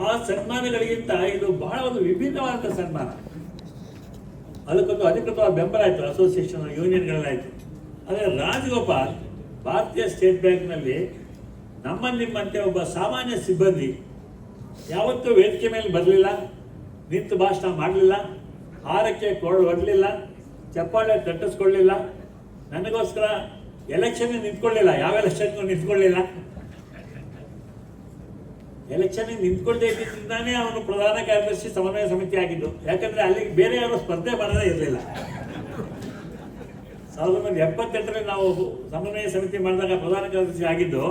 ಆ ಸನ್ಮಾನಗಳಿಗಿಂತ ಇದು ಬಹಳ ಒಂದು ವಿಭಿನ್ನವಾದ ಸನ್ಮಾನ. ಅದಕ್ಕೊಂದು ಅಧಿಕೃತವಾದ ಬೆಂಬಲ ಆಯಿತು ಅಸೋಸಿಯೇಷನ್ ಯೂನಿಯನ್ಗಳಾಯಿತು ಆದರೆ ರಾಜಗೋಪಾಲ್ ಭಾರತೀಯ ಸ್ಟೇಟ್ ಬ್ಯಾಂಕ್ನಲ್ಲಿ ನಮ್ಮ ನಿಮ್ಮಂತೆ ಒಬ್ಬ ಸಾಮಾನ್ಯ ಸಿಬ್ಬಂದಿ ಯಾವತ್ತೂ ವೇದಿಕೆ ಮೇಲೆ ಬರಲಿಲ್ಲ, ನಿಂತು ಭಾಷಣ ಮಾಡಲಿಲ್ಲ, ಹಾರಕ್ಕೆ ಕೊರಳು ಹೊಡಲಿಲ್ಲ ಚಪ್ಪಾಳೆ ತಟ್ಟಿಸ್ಕೊಳ್ಳಿಲ್ಲ. ನನಗೋಸ್ಕರ ಎಲೆಕ್ಷನ್ ನಿಂತ್ಕೊಳ್ಳಿಲ್ಲ. ಯಾವ ಎಲೆಕ್ಷನ್ಗೂ ನಿಂತ್ಕೊಳ್ಳಿಲ್ಲ? ಎಲೆಕ್ಷನ್ ನಿಂತ್ಕೊಳ್ಳದೆ ಇದ್ದಿದ್ದಾನೆ ಅವನು ಪ್ರಧಾನ ಕಾರ್ಯದರ್ಶಿ ಸಮನ್ವಯ ಸಮಿತಿ ಆಗಿದ್ದು. ಯಾಕಂದ್ರೆ ಅಲ್ಲಿಗೆ ಬೇರೆ ಯಾರು ಸ್ಪರ್ಧೆ ಮಾಡದೇ ಇರಲಿಲ್ಲ. ಸಾವಿರದ ಒಂಬೈನೂರ ಎಪ್ಪತ್ತೆಂಟರಲ್ಲಿ ನಾವು ಸಮನ್ವಯ ಸಮಿತಿ ಮಾಡಿದಾಗ ಪ್ರಧಾನ ಕಾರ್ಯದರ್ಶಿ ಆಗಿದ್ದು,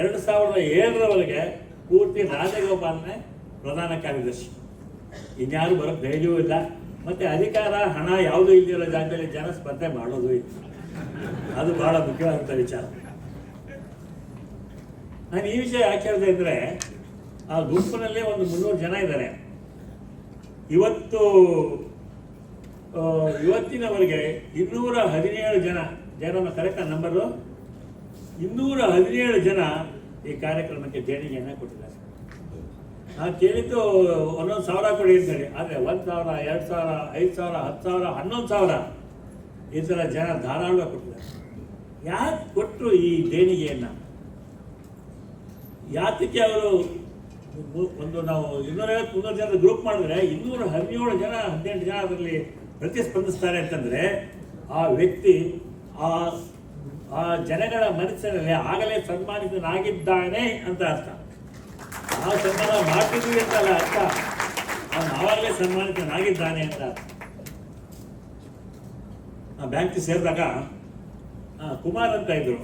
ಎರಡು ಸಾವಿರದ ಏಳರವರೆಗೆ ಪೂರ್ತಿ ರಾಜಗೋಪಾಲನೇ ಪ್ರಧಾನ ಕಾರ್ಯದರ್ಶಿ. ಇನ್ಯಾರು ಬರೋ ಧೈರ್ಯವೂ ಇಲ್ಲ. ಮತ್ತೆ ಅಧಿಕಾರ, ಹಣ ಯಾವುದೂ ಇಲ್ಲದಿರೋ ಜಾಗದಲ್ಲಿ ಜನ ಸ್ಪರ್ಧೆ ಮಾಡೋದು ಇಲ್ಲ. ಅದು ಬಹಳ ಮುಖ್ಯವಾದಂಥ ವಿಚಾರ. ನಾನು ಈ ವಿಷಯ ಯಾಕೆ ಹೇಳ್ತಾ ಇದ್ರೆ ಆ ಗುಂಪಿನಲ್ಲೇ ಒಂದು ಮುನ್ನೂರು ಜನ ಇದ್ದಾರೆ. ಇವತ್ತು ಇವತ್ತಿನವರೆಗೆ ಇನ್ನೂರ ಹದಿನೇಳು ಜನ ಜನ ಕರೆಕ್ಟ್ ನಂಬರು ಇನ್ನೂರ ಹದಿನೇಳು ಜನ ಈ ಕಾರ್ಯಕ್ರಮಕ್ಕೆ ದೇಣಿಗೆಯನ್ನು ಕೊಟ್ಟಿದ್ದಾರೆ. ನಾನು ಕೇಳಿದ್ದು ಒಂದೊಂದು ಸಾವಿರ ಕೊಡಿ ಅಂತೇಳಿ ಆದರೆ ಒಂದು ಸಾವಿರ, ಎರಡು ಸಾವಿರ, ಐದು ಸಾವಿರ, ಹತ್ತು ಸಾವಿರ, ಹನ್ನೊಂದು ಸಾವಿರ. ಈ ಥರ ಜನ ಧಾರಾಳ ಕೊಟ್ಟಿದ್ದಾರೆ. ಯಾಕೆ ಕೊಟ್ಟರು ಈ ದೇಣಿಗೆಯನ್ನು? ಯಾತಕ್ಕೆ ಅವರು ಒಂದು ನಾವು ಇನ್ನೂರೈವತ್ತು ಮುನ್ನೂರು ಜನ ಗ್ರೂಪ್ ಮಾಡಿದ್ರೆ ಇನ್ನೂರ ಹದಿನೇಳು ಜನ, ಹದಿನೆಂಟು ಜನ ಅದರಲ್ಲಿ ಪ್ರತಿಸ್ಪಂದಿಸ್ತಾರೆ ಅಂತಂದರೆ ಆ ವ್ಯಕ್ತಿ ಆ ಆ ಜನಗಳ ಮನಸ್ಸಿನಲ್ಲಿ ಆಗಲೇ ಸನ್ಮಾನಿತನಾಗಿದ್ದಾನೆ ಅಂತ ಅರ್ಥ. ನಾವು ಸನ್ಮಾನ ಮಾಡ್ತಿದ್ವಿ ಅಂತ ಅಲ್ಲ ಅರ್ಥ. ಅವನು ಆವಾಗಲೇ ಸನ್ಮಾನಿತನಾಗಿದ್ದಾನೆ ಅಂತ ಅರ್ಥ. ಬ್ಯಾಂಕ್ ಸೇರಿದಾಗ ಕುಮಾರ್ ಅಂತ ಇದ್ರು.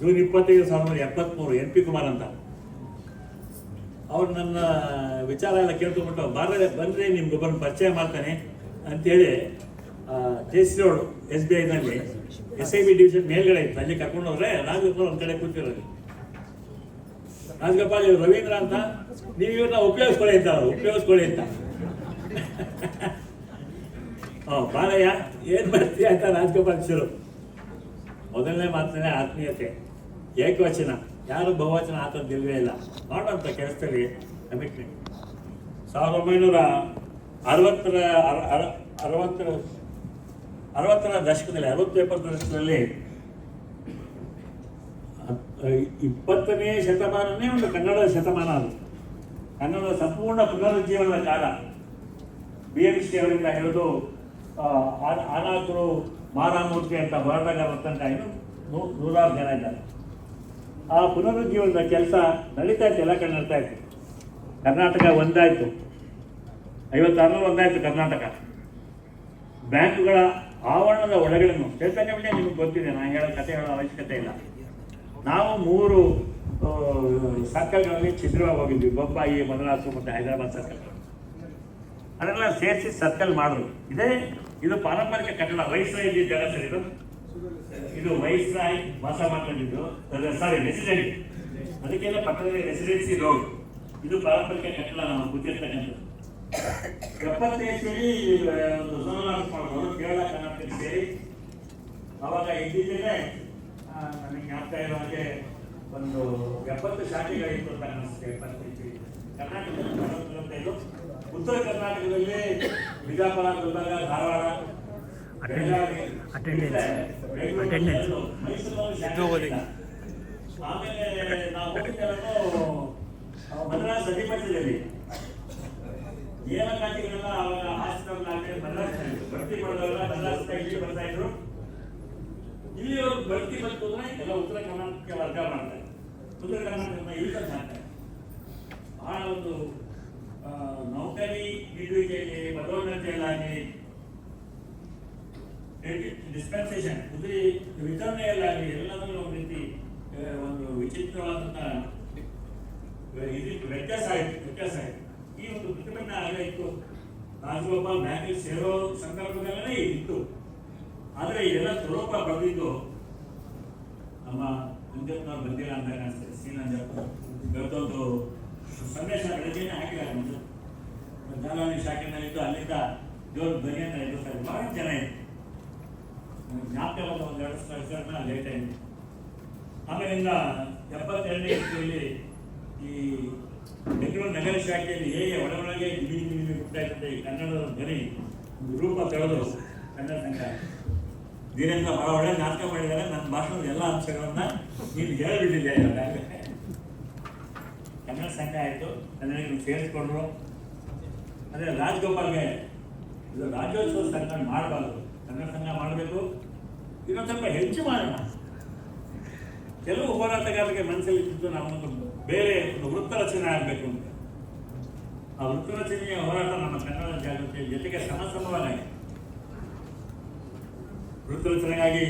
ಜೂನ್ ಇಪ್ಪತ್ತೈದು ಸಾವಿರದ ಎಪ್ಪತ್ತ್ಮೂರು ಎನ್ ಪಿ ಕುಮಾರ್ ಅಂತ. ಅವ್ರು ನನ್ನ ವಿಚಾರ ಎಲ್ಲ ಕೇಳ್ಕೊಂಬಿಟ್ಟು ಬಾರದೆ ಬಂದ್ರೆ ಬಂದರೆ ಬಂದು ಪರಿಚಯ ಮಾಡ್ತಾನೆ. ಅಂತೇಳಿ J C road S B ಐನಲ್ಲಿ S I B division ಮೇಲ್ಗಡೆ ಇತ್ತು. ಅಲ್ಲಿ ಕರ್ಕೊಂಡು ಹೋದ್ರೆ ರಾಜಗೋಪಾಲ್ ಒಂದು ಕಡೆ ಕೂತಿರೋದು. ರಾಜಗೋಪಾಲ್ ರವೀಂದ್ರ ಅಂತ, ನೀವು ಇವ್ರನ್ನ ಉಪಯೋಗಿಸ್ಕೊಳ್ಳಿ ಅಂತ ಉಪಯೋಗಿಸ್ಕೊಳ್ಳಿ ಅಂತ. ಹಾಂ ಬಾಳಯ್ಯ ಏನು ಮಾಡ್ತೀಯ ಅಂತ ರಾಜಗೋಪಾಲ್ ಶುರು ಮೊದಲನೇ ಮಾತನೇ ಆತ್ಮೀಯತೆ, ಏಕವಚನ. ಯಾರು ಬಹುವಚನ ಇಲ್ವೇ ಇಲ್ಲ. ಮಾಡುವಂಥ ಕೆಲಸದಲ್ಲಿ ಕಮಿಟ್ಮೆಂಟ್ ಸಾವಿರದ ಒಂಬೈನೂರ ಅರವತ್ತರ, ಅರ- ಅರ- ಅರವತ್ತರ ಅರವತ್ತರ ದಶಕದಲ್ಲಿ, ಅರವತ್ತು ಎಪ್ಪತ್ತರ ದಶಕದಲ್ಲಿ ಇಪ್ಪತ್ತನೇ ಶತಮಾನನೇ ಒಂದು ಕನ್ನಡದ ಶತಮಾನ ಅದು. ಕನ್ನಡದ ಸಂಪೂರ್ಣ ಪುನರುಜ್ಜೀವನದ ಕಾಲ. ಬಿ ಎಂ ಶ್ರೀ ಅವರಿಂದ ಹಿಡಿದು ಆನಾಥರು ಮಾರಾಮೂರ್ತಿ ಅಂತ ಹೋರಾಟಗಾರರ ಬರ್ತಂತ ಇನ್ನು ನೂ- ನೂರಾರು ಜನ ಇದ್ದಾರೆ. ಆ ಪುನರುಜ್ಜೀವನದ ಕೆಲಸ ನಡೀತಾ ಇತ್ತು, ಎಲ್ಲ ಕಡೆ ನಡೀತಾ ಇತ್ತು. ಕರ್ನಾಟಕ ಒಂದಾಯಿತು. ಐವತ್ತಾರರಲ್ಲಿ ಒಂದಾಯಿತು ಕರ್ನಾಟಕ. ಬ್ಯಾಂಕುಗಳ ಆವರಣದ ಒಳಗಡೆನು, ಚೈತನ್ಯ ನಿಮಗೆ ಗೊತ್ತಿದೆ, ನಾನು ಹೇಳೋ ಕಥೆ ಹೇಳೋ ಅವಶ್ಯಕತೆ ಇಲ್ಲ. ನಾವು ಮೂರು ಸರ್ಕಲ್ಗಳಲ್ಲಿ ಛಿದ್ರವಾಗಿ ಹೋಗಿದ್ವಿ ಬೊಂಬಾಯಿ ಮದ್ರಾಸು ಮತ್ತು ಹೈದರಾಬಾದ್ ಸರ್ಕಲ್. ಅದನ್ನೆಲ್ಲ ಸೇರಿಸಿ ಸರ್ಕಲ್ ಮಾಡಿದ್ರು. ಇದೇ ಇದು ಪಾರಂಪರಿಕ ಕಟ್ಟಡ. ವೈಸ್ರಾಯ್ ಜಾಗ ಸರ್ ಇದು? ಇದು ವೈಸ್ರಾಯ್ ವಾಸ ಮಾಡ್ಕೊಂಡಿದ್ದು. ಸಾರಿ ರೆಸಿಡೆಂಟ್ ಅದಕ್ಕೆಲ್ಲ ಪಕ್ಕದಲ್ಲಿ ರೆಸಿಡೆನ್ಸಿ ರೋಡ್ ಇದು ಪಾರಂಪರಿಕ ಕಟ್ಟಡ ನಾವು ಕೂತಿರ್ತಕ್ಕಂಥದ್ದು. ಎಪ್ಪತ್ತೈದು ಸೇರಿ ಒಂದು ಸೋಮನಾಥ ಕೇರಳ ಕರ್ನಾಟಕ ಸೇರಿ ಅವಾಗ ಇದ್ದಿದ್ದೇನೆ ನನಗೆ ಆಗ್ತಾ ಇರೋ ಹಾಗೆ ಒಂದು ಎಪ್ಪತ್ತು ಶಾಖೆಗಳಿತ್ತು ಅಂತ ಅನ್ನಿಸುತ್ತೆ. ಎಪ್ಪತ್ತೈದು ಕರ್ನಾಟಕದಲ್ಲಿ ಉತ್ತರ ಕರ್ನಾಟಕದಲ್ಲಿ ಬಿಜಾಪುರ ಗುಲ್ಬರ್ಗ ಧಾರವಾಡ. ಆಮೇಲೆ ನಾವು ಮದ್ರಾಸ್ ಅಧಿಪತ್ಯದಲ್ಲಿ. ನೇಮಕಾತಿಗಳೆಲ್ಲ ಅವಾಗ ಹಾಸ್ಪಿಟಲ್ ಮದ್ರಾಸ್ ಭರ್ತಿ ಮಾಡಿದವರೆಲ್ಲ ಮದ್ರಾಸ್ ಇಲ್ಲಿ ಬರ್ತಾ ಇದ್ರು. ಇಲ್ಲಿ ಭರ್ತಿ ಬಂತು ಅಂದ್ರೆ ಎಲ್ಲ ಉತ್ತರ ಕರ್ನಾಟಕಕ್ಕೆ ವರ್ಗ ಮಾಡ್ತಾರೆ. ಉತ್ತರ ಕರ್ನಾಟಕ ಇಲ್ಲಿ ಹಾಕ್ತಾರೆ ಬಹಳ ಒಂದು ನೌಕರಿ ನೀಡುವಿಕೆಯಲ್ಲಿ ಪದೋನ್ನತಿಯಲ್ಲಾಗಲಿ ಡಿಸ್ಪೆನ್ಸೇಷನ್ ಕುದುರೆ ವಿತರಣೆಯಲ್ಲಾಗಲಿ ಎಲ್ಲದರಲ್ಲೂ ಒಂದು ರೀತಿ ಒಂದು ವಿಚಿತ್ರವಾದಂತಹ ಇದು ವ್ಯತ್ಯಾಸ ಆಯಿತು ವ್ಯತ್ಯಾಸ ಆಯಿತು. ಈ ಒಂದು ಪ್ರತಿಭಟನೆ ಇತ್ತು. ರಾಜಗೋಪಾಲ್ ಬ್ಯಾಂಕಿಗೆ ಸೇರೋ ಸಂದರ್ಭದಲ್ಲೇ ಇತ್ತು ಆದರೆ ಇದೆಲ್ಲ ಸ್ವರೂಪ ಬರೆದಿದ್ದು ನಮ್ಮ ಮಂಜಪ್ಪನವ್ರು ಬಂದಿಲ್ಲ ಅಂತ ಅನಿಸ್ತದೆ ಶ್ರೀನಂಜಪ್ಪ ನಂಜಪ್ಪ ಇವತ್ತೊಂದು ಸಂದೇಶ ಬೆಳಗ್ಗೆನೆ ಹಾಕಿದ್ದಾರೆ ಒಂದು ಜಾಲವಾಣಿ ಶಾಖೆನಲ್ಲಿದ್ದು ಅಲ್ಲಿಂದ ಜೋರು ಧ್ವನಿಯನ್ನು ಎದುರಿಸ್ತಾರೆ ಭಾಳ ಜನ ಇತ್ತು ಜ್ಞಾಪಕ ಒಂದು ಎರಡು ಸಾವಿರ ಲೇಟ್ ಆಯಿತು ಆಮೇಲಿಂದ ಎಪ್ಪತ್ತೆರಡನೇ ಇಸ್ವಿಯಲ್ಲಿ ಈ ಬೆಂಗಳೂರು ನಗರ ಶಾಖೆಯಲ್ಲಿ ಹೇಗೆ ಒಳಗೊಳಗೆ ಗಿಣಿ ಗಿಣಿ ಹುಟ್ತಾ ಇರ್ತದೆ ಈ ಕನ್ನಡದ ಧ್ವನಿ ರೂಪ ತೆಗೆದು ಕನ್ನಡ ಸಂಘ ವೀರೇಂದ್ರ ಬಹಳ ಒಳ್ಳೆ ನಾಟಕ ಮಾಡಿದ್ದಾರೆ. ನನ್ನ ಭಾಷಣದ ಎಲ್ಲ ಅಂಶಗಳನ್ನ ನೀನು ಹೇಳಿಬಿಟ್ಟಿದ್ದೆ ಈಗಾಗಲೇ ಕನ್ನಡ ಸಂಘ ಆಯಿತು, ಕನ್ನಡಿಗರು ಸೇರಿಸ್ಕೊಂಡ್ರು. ಅದೇ ರಾಜ್ಗೋಪಾಲ್ಗೆ ಇದು ರಾಜ್ಯೋತ್ಸವ ಸಂಘ ಮಾಡಬಾರ್ದು. ಕನ್ನಡ ಸಂಘ ಮಾಡಬೇಕು. ಇನ್ನೊಂದು ಸ್ವಲ್ಪ ಹೆಚ್ಚು ಮಾಡೋಣ. ಕೆಲವು ಹೋರಾಟಗಾರರಿಗೆ ಮನಸ್ಸಲ್ಲಿ ಇದ್ದು ನಮ್ಮೊಂದು ಬೇರೆ ಒಂದು ವೃತ್ತ ರಚನೆ ಆಗಬೇಕು ಅಂತ. ಆ ವೃತ್ತ ರಚನೆಯ ಹೋರಾಟ ನಮ್ಮ ಕನ್ನಡ ಜಾಗೃತಿಯ ಜೊತೆಗೆ ಸಮಸಮವಾಗಿ ವೃತ್ತ ರಚನೆಗಾಗಿ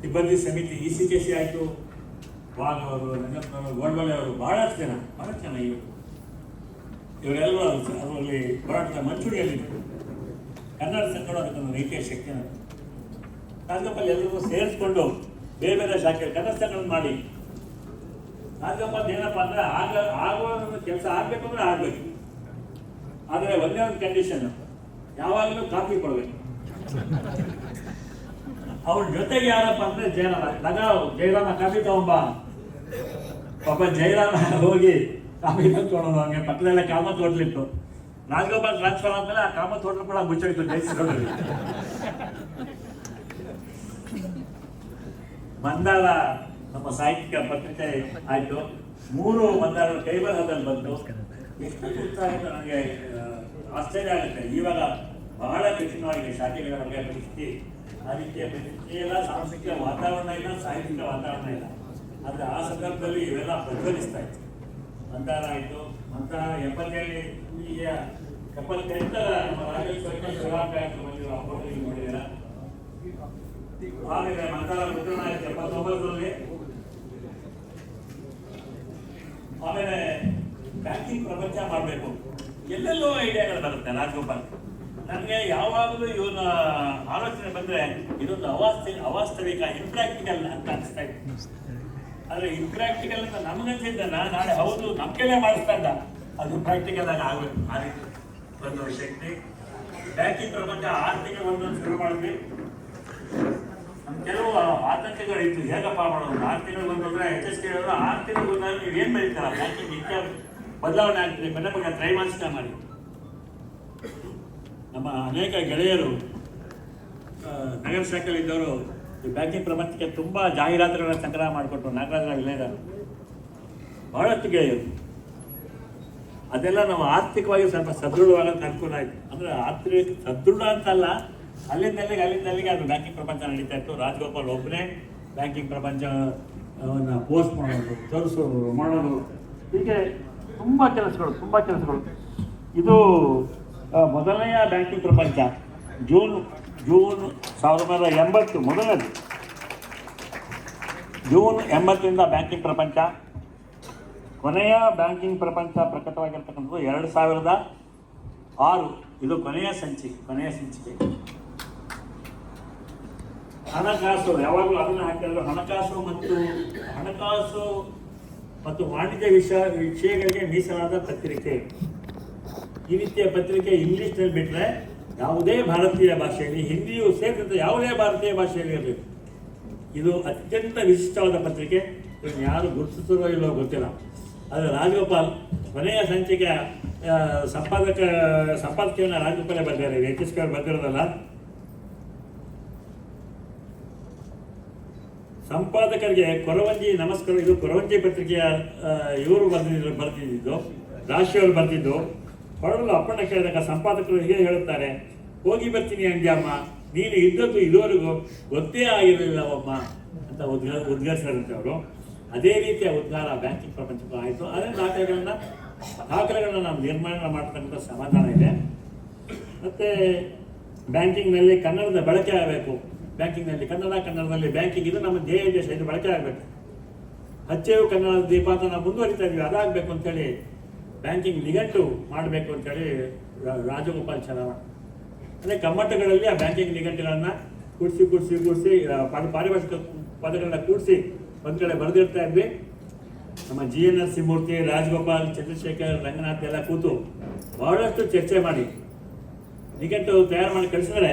ಸಿಬ್ಬಂದಿ ಸಮಿತಿ, ಇ ಸಿ ಕೆ ಸಿ ಆಯಿತು. ವಾಘ ಅವರು ರಂಗಪ್ಪನವರು ಗೋಲ್ಬಳೆ ಅವರು ಬಹಳಷ್ಟು ಜನ, ಬಹಳ ಜನ ಇವರು. ಇವರೆಲ್ಲರೂ ಅದು- ಅದರಲ್ಲಿ ಹೋರಾಟದ ಮಂಚೂರಿಯಲ್ಲಿ ಕನ್ನಡ ಸಂಕಟ ಅದಕ್ಕೊಂದು ರೀತಿಯ ಶಕ್ತಿನ ನಾಗಪ್ಪಲ್ಲಿ ಎಲ್ಲರಿಗೂ ಸೇರಿಸ್ಕೊಂಡು ಬೇರೆ ಬೇರೆ ಶಾಖೆ ಕನ್ನಡ ಮಾಡಿ. ರಾಜಗೋಪಾಲ್ ಏನಪ್ಪ ಅಂದ್ರೆ ಆಗ ಆಗುವ ಕೆಲಸ ಆಗ್ಬೇಕು ಅಂದ್ರೆ ಆಗ್ಬೇಕು. ಆದರೆ ಒಂದೇ ಒಂದು ಕಂಡೀಷನ್ ಯಾವಾಗಲೂ ಕಾಫಿ ಕೊಡ್ಬೇಕು. ಅವ್ರ ಜೊತೆಗೆ ಯಾರಪ್ಪ ಅಂದ್ರೆ ಜಯರಾಮ ನಗ ಜಯರಾಮ ಕಾಫಿ ತಗೊಂಬ ಪಾಪ ಜಯರಾಮ ಹೋಗಿ ಕಾಫಿ ತಗೊಂಡು ಹಂಗೆ ಪಕ್ಕದಲ್ಲೇ ಕಾಮತ್ ಹೋಟ್ಲಿತ್ತು ರಾಜಗೋಪಾಲ್ ಟ್ರಾನ್ಸ್ಫರ್ ಆದ್ಮೇಲೆ ಆ ಕಾಮತ್ ಹೋಟ್ಲು ಕೂಡ ಮುಚ್ಚೋಯ್ತು ಜಯಿಸಿರೋದ್ರಲ್ಲಿ ಮಂದಾರ ನಮ್ಮ ಸಾಹಿತ್ಯಿಕ ಪತ್ರಿಕೆ ಆಯ್ತು. ಮೂರು ಮಂದಾರ ಕೈಬರಹದಲ್ಲಿ ಬಂತು. ಎಷ್ಟು ಅಂತ ನನಗೆ ಆಶ್ಚರ್ಯ ಆಗುತ್ತೆ. ಇವಾಗ ಬಹಳ ಕಠಿಣವಾಗಿದೆ ಶಾಖೆಗಳ ಬಗ್ಗೆ ಪರಿಸ್ಥಿತಿ ಪರಿಸ್ಥಿತಿ ಇಲ್ಲ ಸಾಂಸ್ಕೃತಿಕ ವಾತಾವರಣ ಇಲ್ಲ, ಸಾಹಿತ್ಯಿಕ ವಾತಾವರಣ ಇಲ್ಲ. ಆದರೆ ಆ ಸಂದರ್ಭದಲ್ಲಿ ಇವೆಲ್ಲ ಪ್ರಜ್ವಲಿಸ್ತಾ ಇತ್ತು. ಮಂದಾರ ಆಯಿತು. ಅಂತ ಎಪ್ಪತ್ತೇಳು ಈಗ ಎಪ್ಪತ್ತೆಂಟರ ನಮ್ಮ ರಾಜ್ಯೋತ್ಸವಕ್ಕೆ ಶಿವರಾತ್ರಿ ಹಬ್ಬದಲ್ಲಿ ನೋಡಿದ್ದೀರ? ಆಮೇಲೆ ಮಂದಾರ ಮುದ್ರಣ ಆಯ್ತು ಎಪ್ಪತ್ತೊಂಬತ್ತರಲ್ಲಿ ಆಮೇಲೆ ಬ್ಯಾಂಕಿಂಗ್ ಪ್ರಪಂಚ ಮಾಡಬೇಕು. ಎಲ್ಲೆಲ್ಲೋ ಐಡಿಯಾಗಳು ಬರುತ್ತೆ ರಾಜಗೋಪಾಲ್ ನನಗೆ ಯಾವಾಗಲೂ ಇವನ ಆಲೋಚನೆ ಬಂದ್ರೆ ಇದೊಂದು ಅವಾಸ್ತ, ಅವಾಸ್ತವಿಕ ಇಂಪ್ರಾಕ್ಟಿಕಲ್ ಅಂತ ಅನಿಸ್ತಾ ಇತ್ತು. ಆದ್ರೆ ಇಂಪ್ರಾಕ್ಟಿಕಲ್ ಅಂತ ನಮಗನ್ಸಿದ್ದನ್ನ ನಾಳೆ ಹೌದು ನಮ್ಮ ಕೈಲೇ ಮಾಡಿಸ್ತಾ ಇದ್ದ. ಅದು ಪ್ರಾಕ್ಟಿಕಲ್ ಆಗಿ ಆಗ್ಬೇಕು ಆ ರೀತಿ ಒಂದು ಶಕ್ತಿ ಬ್ಯಾಂಕಿಂಗ್ ಪ್ರಪಂಚ ಆರ್ಥಿಕ ಒಂದೊಂದು ಶುರು ಮಾಡಿದ್ವಿ. ಕೆಲವು ಆತಂಕಗಳಿತ್ತು. ಹೇಗಪ್ಪ ಮಾಡೋದು? ಆರು ತಿಂಗಳು ಬಂದ್ರೆ ಎಚ್ ಎಸ್ ಕೆ ಆರ್ಥಿಕ ಆರು ತಿಂಗಳು ಬಂದಾಗ ಏನು ಬೆಳೀತಾರ? ಬ್ಯಾಂಕಿಂಗ್ ನಿತ್ಯ ಬದಲಾವಣೆ ಆಗ್ತದೆ. ಮೇಡಮ್ ತ್ರೈಮಾಸಿಕ ಮಾಡಿ ನಮ್ಮ ಅನೇಕ ಗೆಳೆಯರು ನಗರ ಶಾಖೆಯಲ್ಲಿದ್ದವರು ಈ ಬ್ಯಾಂಕಿಂಗ್ ಪ್ರಪಂಚಕ್ಕೆ ತುಂಬ ಜಾಹೀರಾತುಗಳನ್ನ ಸಂಗ್ರಹ ಮಾಡಿಕೊಟ್ರು. ನಾಗರಾಜ ವಿಲೇದ ಬಹಳಷ್ಟು ಗೆಳೆಯರು. ಅದೆಲ್ಲ ನಾವು ಆರ್ಥಿಕವಾಗಿ ಸ್ವಲ್ಪ ಸದೃಢವಾಗೋದಕ್ಕೆ ಅನುಕೂಲ ಆಯಿತು. ಅಂದರೆ ಆರ್ಥಿಕ ಸದೃಢ ಅಂತಲ್ಲ, ಅಲ್ಲಿಂದ ಅಲ್ಲಿಂದಲ್ಲಿಗೆ ಅಲ್ಲಿಂದ ಅಲ್ಲಿಗೆ ಅದು ಬ್ಯಾಂಕಿಂಗ್ ಪ್ರಪಂಚ ನಡೀತಾ ಇತ್ತು. ರಾಜಗೋಪಾಲ್ ಒಬ್ಬನೇ ಬ್ಯಾಂಕಿಂಗ್ ಪ್ರಪಂಚವನ್ನು ಪೋಸ್ಟ್ ಮಾಡೋದು ತೋರಿಸೋದು ಮಾಡೋದು ಹೀಗೆ ತುಂಬ ಕೆಲಸಗಳು ತುಂಬ ಕೆಲಸಗಳು. ಇದು ಮೊದಲನೆಯ ಬ್ಯಾಂಕಿಂಗ್ ಪ್ರಪಂಚ, ಜೂನ್ ಜೂನ್ ಸಾವಿರದ ಒಂಬೈನೂರ ಎಂಬತ್ತು, ಮೊದಲನೇದು. ಜೂನ್ ಎಂಬತ್ತರಿಂದ ಬ್ಯಾಂಕಿಂಗ್ ಪ್ರಪಂಚ. ಕೊನೆಯ ಬ್ಯಾಂಕಿಂಗ್ ಪ್ರಪಂಚ ಪ್ರಕಟವಾಗಿರ್ತಕ್ಕಂಥದ್ದು ಎರಡು ಸಾವಿರದ ಆರು. ಇದು ಕೊನೆಯ ಸಂಚಿಕೆ ಕೊನೆಯ ಸಂಚಿಕೆ. ಹಣಕಾಸು, ಯಾವಾಗಲೂ ಅದನ್ನ ಹಾಕಿದ್ರು ಹಣಕಾಸು ಮತ್ತು ಹಣಕಾಸು ಮತ್ತು ವಾಣಿಜ್ಯ ವಿಷಯ, ವಿಷಯಗಳಿಗೆ ಮೀಸಲಾದ ಪತ್ರಿಕೆ. ಈ ಪತ್ರಿಕೆ ಇಂಗ್ಲಿಷ್ನಲ್ಲಿ ಬಿಟ್ಟರೆ ಯಾವುದೇ ಭಾರತೀಯ ಭಾಷೆಯಲ್ಲಿ, ಹಿಂದಿಯೂ ಸೇರಿದಂತೆ ಯಾವುದೇ ಭಾರತೀಯ ಭಾಷೆಯಲ್ಲಿ ಇರಬೇಕು. ಇದು ಅತ್ಯಂತ ವಿಶಿಷ್ಟವಾದ ಪತ್ರಿಕೆ. ಇದನ್ನು ಯಾರು ಗುರುತಿಸಿರೋ ಇಲ್ಲೋ ಗೊತ್ತಿಲ್ಲ. ಆದರೆ ರಾಜಗೋಪಾಲ್ ಕೊನೆಯ ಸಂಚಿಕೆ ಸಂಪಾದಕ, ಸಂಪಾದಕೀಯನ್ನ ರಾಜಗೋಪಾಲೇ ಬರ್ತಾರೆ ಎಚ್ ಎಸ್ ಕೆ ಅವ್ರು ಸಂಪಾದಕರಿಗೆ ಕೊರವಂಜಿ ನಮಸ್ಕಾರ. ಇದು ಕೊರವಂಜಿ ಪತ್ರಿಕೆಯ ಇವರು ಬರೆದಿದ್ದು ಬರ್ತಿದ್ದು ರಾಶಿಯವರು ಬರ್ತಿದ್ದು ಹೊರಡಲು ಅಪ್ಪಣ್ಣ ಕೇಳಿದಾಗ ಸಂಪಾದಕರು ಹೀಗೆ ಹೇಳುತ್ತಾರೆ, ಹೋಗಿ ಬರ್ತೀನಿ ಅಂಜಮ್ಮ ನೀನು ಇದ್ದದ್ದು ಇದುವರೆಗೂ ಗೊತ್ತೇ ಆಗಿರಲಿಲ್ಲವಮ್ಮ, ಅಂತ ಉದ್ಘಾ, ಉದ್ಘಾಟಿಸಿದಂತೆ ಅವರು. ಅದೇ ರೀತಿಯ ಉದ್ಧಾರ ಬ್ಯಾಂಕಿಂಗ್ ಪ್ರಪಂಚಕ್ಕೂ ಆಯಿತು. ಅದೇ ದಾಖಲೆಗಳನ್ನ ದಾಖಲೆಗಳನ್ನ ನಾವು ನಿರ್ಮಾಣ ಮಾಡ್ತಕ್ಕಂಥ ಸಮಾಧಾನ ಇದೆ. ಮತ್ತೆ ಬ್ಯಾಂಕಿಂಗ್ನಲ್ಲಿ ಕನ್ನಡದ ಬಳಕೆ ಆಗಬೇಕು. ಬ್ಯಾಂಕಿಂಗ್ನಲ್ಲಿ ಕನ್ನಡ, ಕನ್ನಡದಲ್ಲಿ ಬ್ಯಾಂಕಿಂಗ್, ಇದು ನಮ್ಮ ಧ್ಯೇಯ ದೇಶ ಇದು ಬಳಕೆ ಆಗಬೇಕು. ಹಚ್ಚೆಯು ಕನ್ನಡ ದೀಪ ಅಂತ ನಾವು ಮುಂದುವರಿತಾ ಇದ್ದೀವಿ ಅದಾಗಬೇಕು ಅಂತೇಳಿ ಬ್ಯಾಂಕಿಂಗ್ ನಿಘಂಟು ಮಾಡಬೇಕು ಅಂತೇಳಿ ರಾಜಗೋಪಾಲ್ ಚಲಾವ ಅಂದರೆ ಕಮ್ಮಟಗಳಲ್ಲಿ ಆ ಬ್ಯಾಂಕಿಂಗ್ ನಿಘಂಟುಗಳನ್ನ ಕೂಡಿಸಿ ಕೂಡಿಸಿ ಕೂಡಿಸಿ ಪಾರಿಭಾಷಿಕ ಪದಗಳನ್ನ ಕೂಡಿಸಿ ಒಂದು ಕಡೆ ಬರೆದಿರ್ತಾ ಇದ್ವಿ. ನಮ್ಮ G N S Rajagopal, Chandrashekhar, Ranganath ಎಲ್ಲ ಕೂತು ಬಹಳಷ್ಟು ಚರ್ಚೆ ಮಾಡಿ. ನಿಘಂಟು ತಯಾರು ಮಾಡಿ ಕಳಿಸಿದ್ರೆ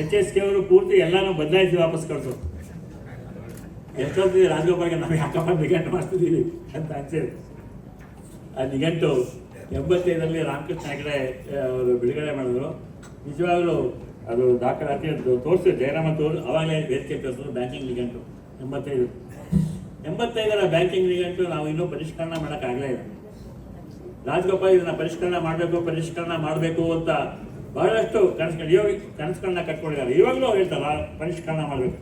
ಎಚ್ ಎಸ್ ಕೆ ಅವರು ಪೂರ್ತಿ ಎಲ್ಲಾನು ಬದಲಾಯಿಸಿ ವಾಪಸ್ ಕಳಿಸೋದು. ಎಷ್ಟೊತ್ತಿಗೆ ರಾಜಗೋಪಾಲ್ಗೆ ನಾವು ಯಾಕಪ್ಪ ನಿಘಂಟು ಮಾಡ್ತಿದ್ದೀವಿ ಅಂತ ಅನ್ಸಿದ್ರು ನಿಘಂಟು ಎಂಬತ್ತೈದರಲ್ಲಿ ರಾಮಕೃಷ್ಣ ಹೆಗಡೆ ಅವರು ಬಿಡುಗಡೆ ಮಾಡಿದ್ರು. ನಿಜವಾಗ್ಲೂ ಅದು ದಾಖಲಾತಿ ತೋರಿಸಿ ಜಯರಾಮ ತೋರು ಅವಾಗಲೇ ವೇದಿಕೆ ತೋರಿಸಿದ್ರು ಬ್ಯಾಂಕಿಂಗ್ ನಿಘಂಟು ಎಂಬತ್ತೈದು. ಎಂಬತ್ತೈದರ ಬ್ಯಾಂಕಿಂಗ್ ನಿಘಂಟು ನಾವು ಇನ್ನೂ ಪರಿಷ್ಕರಣೆ ಮಾಡೋಕ್ಕಾಗಲೇ ಇಲ್ಲ. ರಾಜಗೋಪಾಲ್, ಇದನ್ನು ಪರಿಷ್ಕರಣೆ ಮಾಡಬೇಕು ಪರಿಷ್ಕರಣೆ ಮಾಡಬೇಕು ಅಂತ ಬಹಳಷ್ಟು ಕನಸುಗಳು ಇವಾಗ ಕನಸುಗಳನ್ನ ಕಟ್ಕೊಂಡಿದ್ದಾರೆ. ಇವಾಗಲೂ ಹೇಳ್ತಾರೆ, ಪರಿಷ್ಕರಣೆ ಮಾಡಬೇಕು.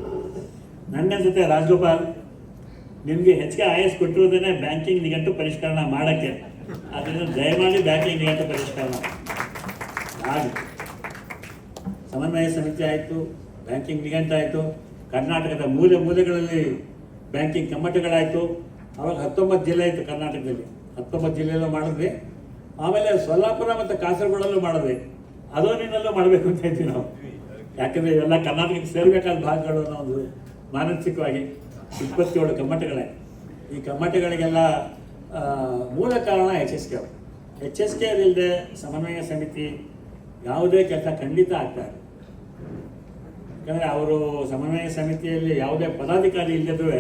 ನನ್ನ ಜೊತೆ ರಾಜಗೋಪಾಲ್ ನಿಮಗೆ ಹೆಚ್ಚಿಗೆ ಆಯಸ್ ಕೊಟ್ಟಿರೋದೇನೆ ಬ್ಯಾಂಕಿಂಗ್ ನಿಘಂಟು ಪರಿಷ್ಕರಣೆ ಮಾಡೋಕ್ಕೆ. ಅದರಿಂದ ದಯಮಾಡಿ ಬ್ಯಾಂಕಿಂಗ್ ನಿಘಂಟು ಪರಿಷ್ಕರಣ. ಆಗಿ ಸಮನ್ವಯ ಸಮಿತಿ ಆಯಿತು ಬ್ಯಾಂಕಿಂಗ್ ನಿಘಂಟು ಆಯಿತು, ಕರ್ನಾಟಕದ ಮೂಲೆ ಮೂಲೆಗಳಲ್ಲಿ ಬ್ಯಾಂಕಿಂಗ್ ಕಮ್ಮಟಗಳಾಯಿತು. ಅವಾಗ ಹತ್ತೊಂಬತ್ತು ಜಿಲ್ಲೆ ಇತ್ತು ಕರ್ನಾಟಕದಲ್ಲಿ. ಹತ್ತೊಂಬತ್ತು ಜಿಲ್ಲೆಯಲ್ಲೂ ಮಾಡಿದ್ವಿ. ಆಮೇಲೆ ಸೊಲ್ಲಾಪುರ ಮತ್ತು ಕಾಸರಗೋಡಲ್ಲೂ ಮಾಡಿದ್ವಿ. ಅದೋನಿನಲ್ಲೂ ಮಾಡಬೇಕು ಅಂತ ಹೇಳ್ತೀವಿ ನಾವು. ಯಾಕಂದರೆ ಇವೆಲ್ಲ ಕರ್ನಾಟಕಕ್ಕೆ ಸೇರಬೇಕಾದ ಭಾಗಗಳು ಅನ್ನೋ ಒಂದು ಮಾನಸಿಕವಾಗಿ. ಇಪ್ಪತ್ತೇಳು ಕಮ್ಮಟಗಳೇ. ಈ ಕಮ್ಮಟಗಳಿಗೆಲ್ಲ ಮೂಲ ಕಾರಣ ಎಚ್ ಎಸ್ ಕೆ ಅವರು. ಎಚ್ ಎಸ್ ಕೆ ಇಲ್ಲದೆ ಸಮನ್ವಯ ಸಮಿತಿ ಯಾವುದೇ ಕೆಲಸ ಖಂಡಿತ ಆಗ್ತಾ ಇಲ್ಲ. ಯಾಕಂದರೆ ಅವರು ಸಮನ್ವಯ ಸಮಿತಿಯಲ್ಲಿ ಯಾವುದೇ ಪದಾಧಿಕಾರಿ ಇಲ್ಲದಿದ್ರೂ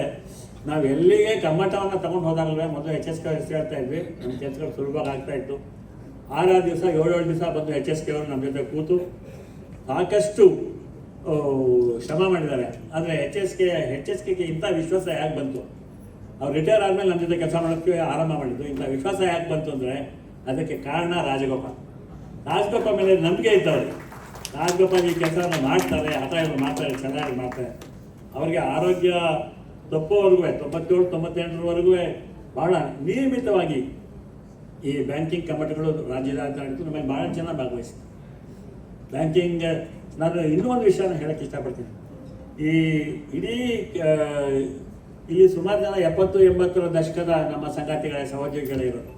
ನಾವು ಎಲ್ಲಿಗೆ ಕಮ್ಮಟವನ್ನು ತಗೊಂಡು ಹೋದಾಗಲೇ ಮೊದಲು ಎಚ್ ಎಸ್ ಕೆ ಹೇಳ್ತಾ ಇದ್ವಿ. ನಮ್ಮ ಕೆಲಸಗಳು ಸುಲಭವಾಗಿ ಆಗ್ತಾ ಇತ್ತು. ಆರಾರು ದಿವಸ, ಏಳೇಳು ದಿವಸ ಬಂದು ಎಚ್ ಎಸ್ ಕೆ ಅವರು ನಮ್ಮ ಜೊತೆ ಕೂತು ಸಾಕಷ್ಟು ಶ್ರಮ ಮಾಡಿದ್ದಾರೆ. ಆದರೆ H S K, H S ಕೆಗೆ ಇಂಥ ವಿಶ್ವಾಸ ಯಾಕೆ ಬಂತು? ಅವ್ರು ರಿಟೈರ್ ಆದಮೇಲೆ ನಮ್ಮ ಜೊತೆ ಕೆಲಸ ಮಾಡೋಕ್ಕೆ ಆರಂಭ ಮಾಡಿದ್ದು. ಇಂಥ ವಿಶ್ವಾಸ ಯಾಕೆ ಬಂತು ಅಂದರೆ ಅದಕ್ಕೆ ಕಾರಣ ರಾಜಗೋಪಾಲ್ ರಾಜಗೋಪಾಲ್ ಮೇಲೆ ನಂಬಿಕೆ ಇತ್ತು ರಾಜಗೋಪಾಲ್ ಈ ಕೆಲಸವನ್ನು ಮಾಡ್ತಾರೆ ಹಠ ಇವ್ರು ಮಾಡ್ತಾರೆ, ಚೆನ್ನಾಗಿ ಮಾಡ್ತಾರೆ. ಅವರಿಗೆ ಆರೋಗ್ಯ ತಪ್ಪುವರೆಗೂ, ತೊಂಬತ್ತೇಳು, ತೊಂಬತ್ತೆಂಟರವರೆಗೂ ಭಾಳ ನಿಯಮಿತವಾಗಿ ಈ ಬ್ಯಾಂಕಿಂಗ್ ಕಮಿಟಿಗಳು ನಡೀತು ನಮಗೆ ಭಾಳ ಚೆನ್ನಾಗಿ ಭಾಗವಹಿಸಿದ್ದಾರೆ ಬ್ಯಾಂಕಿಂಗ್ ನಾನು ಇನ್ನೂ ಒಂದು ವಿಷಯನ ಹೇಳಕ್ಕೆ ಇಷ್ಟಪಡ್ತೀನಿ. ಈ ಇಡೀ ಇಲ್ಲಿ ಸುಮಾರು ಜನ ಎಪ್ಪತ್ತು, ಎಂಬತ್ತರ ದಶಕದ ನಮ್ಮ ಸಂಗಾತಿಗಳ, ಸಹೋದ್ಯೋಗಿಗಳೇ ಇರೋದು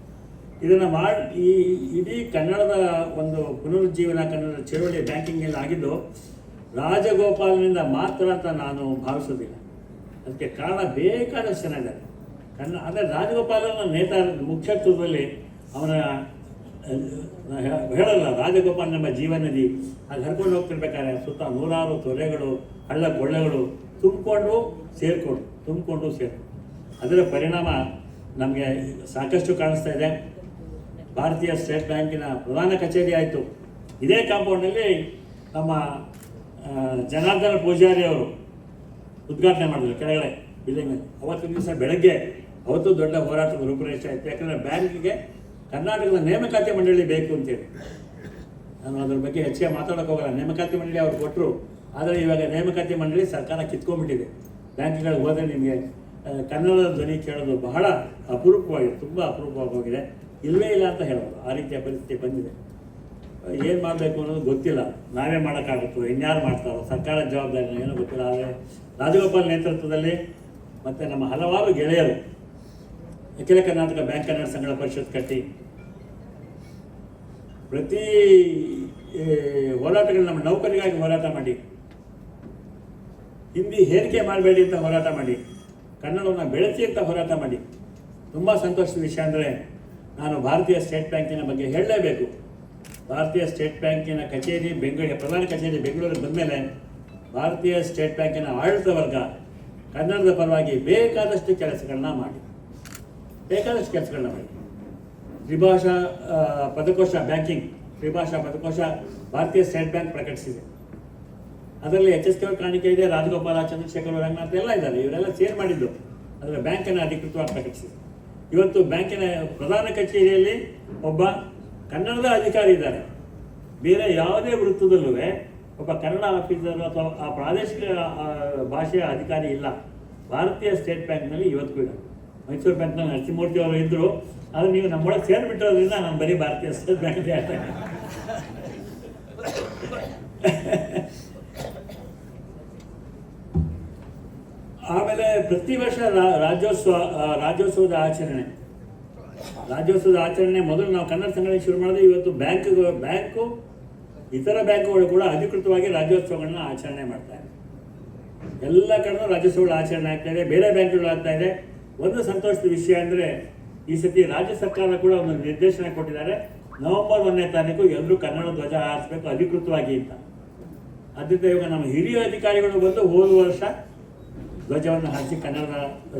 ಇದನ್ನು ಮಾಡಿ, ಈ ಇಡೀ ಕನ್ನಡದ ಒಂದು ಪುನರುಜ್ಜೀವನ ಕನ್ನಡ ಚಳುವಳಿ ಬ್ಯಾಂಕಿಂಗಲ್ಲಿ ಆಗಿದ್ದು, ರಾಜಗೋಪಾಲನಿಂದ ಮಾತ್ರ ಅಂತ ನಾನು ಭಾವಿಸೋದಿಲ್ಲ ಅದಕ್ಕೆ ಕಾರಣ ಬೇಕಾದಷ್ಟು ಇದ್ದಾರೆ. ಕನ್ನ, ಅಂದರೆ ರಾಜಗೋಪಾಲನ ನೇತಾರ ಮುಖ್ಯತ್ವದಲ್ಲಿ ಅವನ ಹೇಳಲ್ಲ, ರಾಜಗೋಪಾಲ್ ನಮ್ಮ ಜೀವನದಿ ಅಲ್ಲಿ ಹರ್ಕೊಂಡು ಹೋಗ್ತಿರ್ಬೇಕಾದ್ರೆ ಸುತ್ತ ನೂರಾರು ತೊರೆಗಳು, ಹಳ್ಳ ಕೊಳ್ಳೆಗಳು ತುಂಬಿಕೊಂಡು ಸೇರಿಕೊಂಡು ತುಂಬಿಕೊಂಡು ಸೇರಿಕೊಂಡು. ಅದರ ಪರಿಣಾಮ ನಮಗೆ ಸಾಕಷ್ಟು ಕಾಣಿಸ್ತಾ ಇದೆ. ಭಾರತೀಯ ಸ್ಟೇಟ್ ಬ್ಯಾಂಕಿನ ಪ್ರಧಾನ ಕಚೇರಿ ಆಯಿತು. ಇದೇ ಕಾಂಪೌಂಡಲ್ಲಿ ನಮ್ಮ ಜನಾರ್ದನ ಪೂಜಾರಿ ಅವರು ಉದ್ಘಾಟನೆ ಮಾಡಿದ್ರು ಕೆಳಗಡೆ ಬಿಲ್ಡಿಂಗ್ ಅವತ್ತು ದಿವಸ ಬೆಳಗ್ಗೆ ಅವತ್ತು ದೊಡ್ಡ ಹೋರಾಟದ ರೂಪುರೇಷೆ ಆಯಿತು. ಯಾಕಂದರೆ ಬ್ಯಾಂಕಿಗೆ ಕರ್ನಾಟಕದ ನೇಮಕಾತಿ ಮಂಡಳಿ ಬೇಕು ಅಂತೇಳಿ. ನಾನು ಅದ್ರ ಬಗ್ಗೆ ಹೆಚ್ಚಿಗೆ ಮಾತಾಡೋಕೆ ಹೋಗಲ್ಲ. ನೇಮಕಾತಿ ಮಂಡಳಿ ಅವ್ರು ಕೊಟ್ಟರು ಆದರೆ ಇವಾಗ ನೇಮಕಾತಿ ಮಂಡಳಿ ಸರ್ಕಾರ ಕಿತ್ಕೊಂಡ್ಬಿಟ್ಟಿದೆ. ಬ್ಯಾಂಕ್ಗಳಿಗೆ ಹೋದರೆ ನಿಮಗೆ ಕನ್ನಡದ ಧ್ವನಿ ಕೇಳೋದು ಬಹಳ ಅಪರೂಪವಾಗಿದೆ ತುಂಬ ಅಪರೂಪವಾಗಿ ಹೋಗಿದೆ. ಇಲ್ಲವೇ ಇಲ್ಲ ಅಂತ ಹೇಳೋದು ಆ ರೀತಿಯ ಪರಿಸ್ಥಿತಿ ಬಂದಿದೆ. ಏನು ಮಾಡಬೇಕು ಅನ್ನೋದು ಗೊತ್ತಿಲ್ಲ. ನಾವೇ ಮಾಡೋಕ್ಕಾಗುತ್ತೋ ಇನ್ಯಾರು ಮಾಡ್ತಾರೋ ಸರ್ಕಾರದ ಜವಾಬ್ದಾರಿ ಏನೋ ಗೊತ್ತಿಲ್ಲ. ಆದರೆ ರಾಜಗೋಪಾಲ್ ನೇತೃತ್ವದಲ್ಲಿ ಮತ್ತು ನಮ್ಮ ಹಲವಾರು ಗೆಳೆಯರು ಅಖಿಲ ಕರ್ನಾಟಕ ಬ್ಯಾಂಕ್ ಕನ್ನಡ ಸಂಘಗಳ ಪರಿಷತ್ ಕಟ್ಟಿ ಪ್ರತಿ ಹೋರಾಟಗಳು ನಮ್ಮ ನೌಕರಿಗಾಗಿ ಹೋರಾಟ ಮಾಡಿ. ಹಿಂದಿ ಹೇರಿಕೆ ಮಾಡಬೇಡಿ ಅಂತ ಹೋರಾಟ ಮಾಡಿ. ಕನ್ನಡವನ್ನು ಬೆಳೆಸಿ ಅಂತ ಹೋರಾಟ ಮಾಡಿ. ತುಂಬ ಸಂತೋಷದ ವಿಷಯ ಅಂದರೆ ನಾನು ಭಾರತೀಯ ಸ್ಟೇಟ್ ಬ್ಯಾಂಕಿನ ಬಗ್ಗೆ ಹೇಳಲೇಬೇಕು. ಭಾರತೀಯ ಸ್ಟೇಟ್ ಬ್ಯಾಂಕಿನ ಕಚೇರಿ ಬೆಂಗಳೂರು, ಪ್ರಧಾನ ಕಚೇರಿ ಬೆಂಗಳೂರಿಗೆ ಬಂದಮೇಲೆ ಭಾರತೀಯ ಸ್ಟೇಟ್ ಬ್ಯಾಂಕಿನ ಆಡಳಿತ ವರ್ಗ ಕನ್ನಡದ ಪರವಾಗಿ ಬೇಕಾದಷ್ಟು ಕೆಲಸಗಳನ್ನ ಮಾಡಿ. ಬೇಕಾದಷ್ಟು ಕೆಲಸಗಳನ್ನ ಮಾಡಿ. ತ್ರಿಭಾಷಾ ಪದಕೋಶ ಬ್ಯಾಂಕಿಂಗ್, ತ್ರಿಭಾಷಾ ಪದಕೋಶ ಭಾರತೀಯ ಸ್ಟೇಟ್ ಬ್ಯಾಂಕ್ ಪ್ರಕಟಿಸಿದೆ. ಅದರಲ್ಲಿ ಎಚ್ ಎಸ್ ಕೆ ಕಾಣಿಕೆ ಇದೆ, ರಾಜಗೋಪಾಲ, ಚಂದ್ರಶೇಖರ್ ರಂಗನಾಥ್ ಎಲ್ಲ ಇದ್ದಾರೆ. ಇವರೆಲ್ಲ ಸೇರ್ ಮಾಡಿದ್ದು ಅದರ ಬ್ಯಾಂಕನ್ನು ಅಧಿಕೃತವಾಗಿ ಪ್ರಕಟಿಸಿದೆ. ಇವತ್ತು ಬ್ಯಾಂಕಿನ ಪ್ರಧಾನ ಕಚೇರಿಯಲ್ಲಿ ಒಬ್ಬ ಕನ್ನಡದ ಅಧಿಕಾರಿ ಇದ್ದಾರೆ. ಬೇರೆ ಯಾವುದೇ ವೃತ್ತದಲ್ಲೂ ಒಬ್ಬ ಕನ್ನಡ ಆಫೀಸರ್ ಅಥವಾ ಆ ಪ್ರಾದೇಶಿಕ ಭಾಷೆಯ ಅಧಿಕಾರಿ ಇಲ್ಲ. ಭಾರತೀಯ ಸ್ಟೇಟ್ ಬ್ಯಾಂಕ್ನಲ್ಲಿ ಇವತ್ತು ಕೂಡ ಮೈಸೂರು ಬ್ಯಾಂಕ್ನ ನರಸಿಂಹಮೂರ್ತಿ ಅವರು ಇದ್ದರು ಆದರೆ ನೀವು ನಮ್ಮೊಳಗೆ ಸೇರಿಬಿಟ್ಟೋದ್ರಿಂದ ನಾನು ಬರೀ ಭಾರತೀಯ ಸ್ಟೇಟ್ ಬ್ಯಾಂಕ್. ಆಮೇಲೆ ಪ್ರತಿ ವರ್ಷ ರಾಜ್ಯೋತ್ಸವ ರಾಜ್ಯೋತ್ಸವದ ಆಚರಣೆ. ರಾಜ್ಯೋತ್ಸವದ ಆಚರಣೆ ಮೊದಲು ನಾವು ಕನ್ನಡ ಸಂಘಟನೆ ಶುರು ಮಾಡಿದ್ರೆ ಇವತ್ತು ಬ್ಯಾಂಕ್ ಬ್ಯಾಂಕು, ಇತರ ಬ್ಯಾಂಕುಗಳು ಕೂಡ ಅಧಿಕೃತವಾಗಿ ರಾಜ್ಯೋತ್ಸವಗಳನ್ನ ಆಚರಣೆ ಮಾಡ್ತಾ ಇದೆ ಎಲ್ಲ ಕಡೆ ರಾಜ್ಯೋತ್ಸವಗಳು ಆಚರಣೆ ಆಗ್ತಾ ಇದೆ, ಬೇರೆ ಬ್ಯಾಂಕ್ಗಳು ಆಗ್ತಾ ಇದೆ. ಒಂದು ಸಂತೋಷದ ವಿಷಯ ಅಂದರೆ ಈ ಸತಿ ರಾಜ್ಯ ಸರ್ಕಾರ ಕೂಡ ಒಂದು ನಿರ್ದೇಶನ ಕೊಟ್ಟಿದ್ದಾರೆ. ನವೆಂಬರ್ ಒಂದನೇ ತಾರೀಕು ಎಲ್ಲರೂ ಕನ್ನಡ ಧ್ವಜ ಹಾರಿಸಬೇಕು ಅಧಿಕೃತವಾಗಿ ಅಂತ. ಅದರಿಂದ ಇವಾಗ ನಮ್ಮ ಹಿರಿಯ ಅಧಿಕಾರಿಗಳು ಬಂದು ಹೋದ ವರ್ಷ ಧ್ವಜವನ್ನು ಹಾರಿಸಿ ಕನ್ನಡ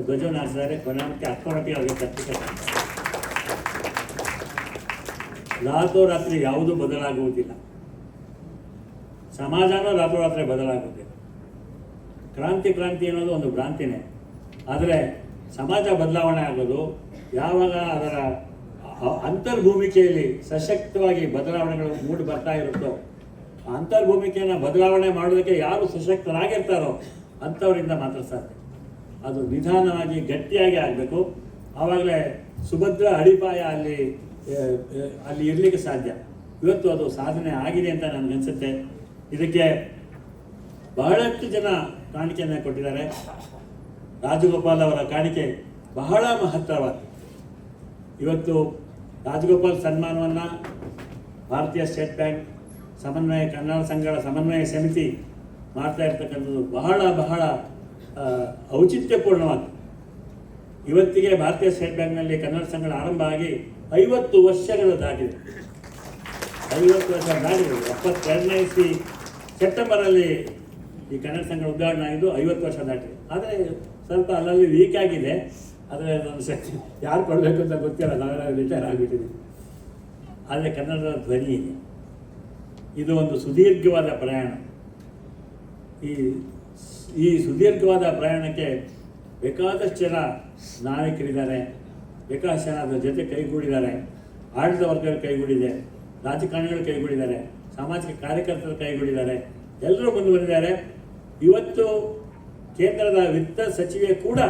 ಧ್ವಜವನ್ನು ಹಾರಿಸಿದ್ದಾರೆ. ಕೊನೆಗೆ ಅರ್ಥಮಟ್ಟಿಗೆ ಅವರಿಗೆ ಪತ್ರಿಕೆ ರಾತ್ರೋರಾತ್ರಿ ಯಾವುದೂ ಬದಲಾಗುವುದಿಲ್ಲ. ಸಮಾಜನೂ ರಾತ್ರೋರಾತ್ರಿ ಬದಲಾಗುತ್ತೆ ಕ್ರಾಂತಿ ಕ್ರಾಂತಿ ಅನ್ನೋದು ಒಂದು ಭ್ರಾಂತಿನೇ. ಆದರೆ ಸಮಾಜ ಬದಲಾವಣೆ ಆಗೋದು ಯಾವಾಗ ಅದರ ಅಂತರ್ಭೂಮಿಕೆಯಲ್ಲಿ ಸಶಕ್ತವಾಗಿ ಬದಲಾವಣೆಗಳು ಮೂಡಿ ಬರ್ತಾ ಇರುತ್ತೋ ಅಂತರ್ಭೂಮಿಕೆಯನ್ನು ಬದಲಾವಣೆ ಮಾಡೋದಕ್ಕೆ ಯಾರು ಸಶಕ್ತರಾಗಿರ್ತಾರೋ ಅಂಥವರಿಂದ ಮಾತ್ರ ಸಾಧ್ಯ. ಅದು ನಿಧಾನವಾಗಿ ಗಟ್ಟಿಯಾಗಿ ಆಗಬೇಕು. ಆವಾಗಲೇ ಸುಭದ್ರ ಅಡಿಪಾಯ ಅಲ್ಲಿ ಅಲ್ಲಿ ಇರಲಿಕ್ಕೆ ಸಾಧ್ಯ. ಇವತ್ತು ಅದು ಸಾಧನೆ ಆಗಿದೆ ಅಂತ ನನಗನ್ಸುತ್ತೆ ಇದಕ್ಕೆ ಬಹಳಷ್ಟು ಜನ ಕಾಣಿಕೆಯನ್ನು ಕೊಟ್ಟಿದ್ದಾರೆ. ರಾಜಗೋಪಾಲ್ ಅವರ ಕಾಣಿಕೆ ಬಹಳ ಮಹತ್ತರವಾದ ಇವತ್ತು ರಾಜಗೋಪಾಲ್ ಸನ್ಮಾನವನ್ನು ಭಾರತೀಯ ಸ್ಟೇಟ್ ಬ್ಯಾಂಕ್ ಸಮನ್ವಯ, ಕನ್ನಡ ಸಂಘಗಳ ಸಮನ್ವಯ ಸಮಿತಿ ಮಾಡ್ತಾ ಇರ್ತಕ್ಕಂಥದ್ದು ಬಹಳ ಬಹಳ ಔಚಿತ್ಯಪೂರ್ಣವಾದ ಇವತ್ತಿಗೆ ಭಾರತೀಯ ಸ್ಟೇಟ್ ಬ್ಯಾಂಕ್ನಲ್ಲಿ ಕನ್ನಡ ಸಂಘಗಳ ಆರಂಭ ಆಗಿ ಐವತ್ತು ವರ್ಷಗಳು ದಾಟಿದೆ ಐವತ್ತು ವರ್ಷ ದಾಟಿದೆ ಎಪ್ಪತ್ತೆರಡನೇ ಇಸ್ವಿ ಸೆಪ್ಟೆಂಬರಲ್ಲಿ ಈ ಕನ್ನಡ ಸಂಘ ಉದ್ಘಾಟನೆ ಆಗಿದ್ದು ಐವತ್ತು ವರ್ಷ ದಾಟಿದೆ. ಆದರೆ ಸ್ವಲ್ಪ ಅಲ್ಲಲ್ಲಿ ವೀಕ್ ಆಗಿದೆ, ಆದರೆ ನಾನು ಶಕ್ತಿ ಯಾರು ಕೊಡಬೇಕು ಅಂತ ಗೊತ್ತಿಲ್ಲ ನಾವೆಲ್ಲ ರಿಟೈರ್ ಆಗಿಬಿಟ್ಟಿದ್ದೀವಿ ಆದರೆ ಕನ್ನಡದ ಧ್ವನಿ ಇದೆ. ಇದು ಒಂದು ಸುದೀರ್ಘವಾದ ಪ್ರಯಾಣ. ಈ ಈ ಸುದೀರ್ಘವಾದ ಪ್ರಯಾಣಕ್ಕೆ ಬೇಕಾದಷ್ಟು ಜನ ನಾಯಕರಿದ್ದಾರೆ ಬೇಕಾದಷ್ಟು ಜನ ಅದರ ಜೊತೆ ಕೈಗೂಡಿದ್ದಾರೆ, ಆಡಳಿತ ವರ್ಗಗಳು ಕೈಗೂಡಿದೆ, ರಾಜಕಾರಣಿಗಳು ಕೈಗೂಡಿದ್ದಾರೆ, ಸಾಮಾಜಿಕ ಕಾರ್ಯಕರ್ತರು ಕೈಗೂಡಿದ್ದಾರೆ, ಎಲ್ಲರೂ ಮುಂದುವರಿದ್ದಾರೆ ಇವತ್ತು ಕೇಂದ್ರದ ವಿತ್ತ ಸಚಿವೆ ಕೂಡ